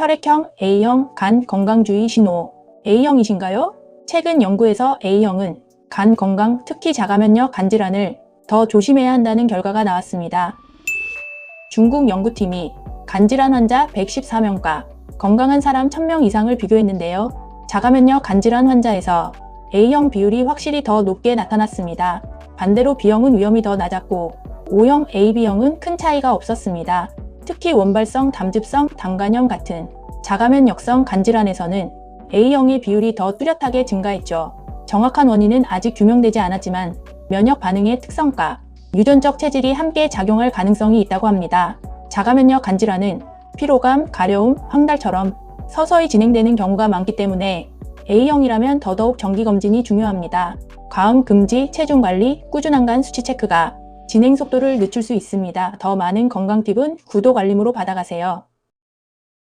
혈액형 A형 간 건강주의 신호 A형이신가요? 최근 연구에서 A형은 간 건강, 특히 자가면역 간 질환을 더 조심해야 한다는 결과가 나왔습니다. 중국 연구팀이 간질환 환자 114명과 건강한 사람 1000명 이상을 비교했는데요. 자가면역 간질환 환자에서 A형 비율이 확실히 더 높게 나타났습니다. 반대로 B형은 위험이 더 낮았고 O형 AB형은 큰 차이가 없었습니다. 특히 원발성 담즙성 당간염 같은 자가면역성 간질환에서는 A형의 비율이 더 뚜렷하게 증가했죠. 정확한 원인은 아직 규명되지 않았지만 면역 반응의 특성과 유전적 체질이 함께 작용할 가능성이 있다고 합니다. 자가면역 간질환은 피로감, 가려움, 황달처럼 서서히 진행되는 경우가 많기 때문에 A형이라면 더더욱 정기검진이 중요합니다. 과음 금지, 체중 관리, 꾸준한 간 수치 체크가 진행 속도를 늦출 수 있습니다. 더 많은 건강 팁은 구독 알림으로 받아가세요.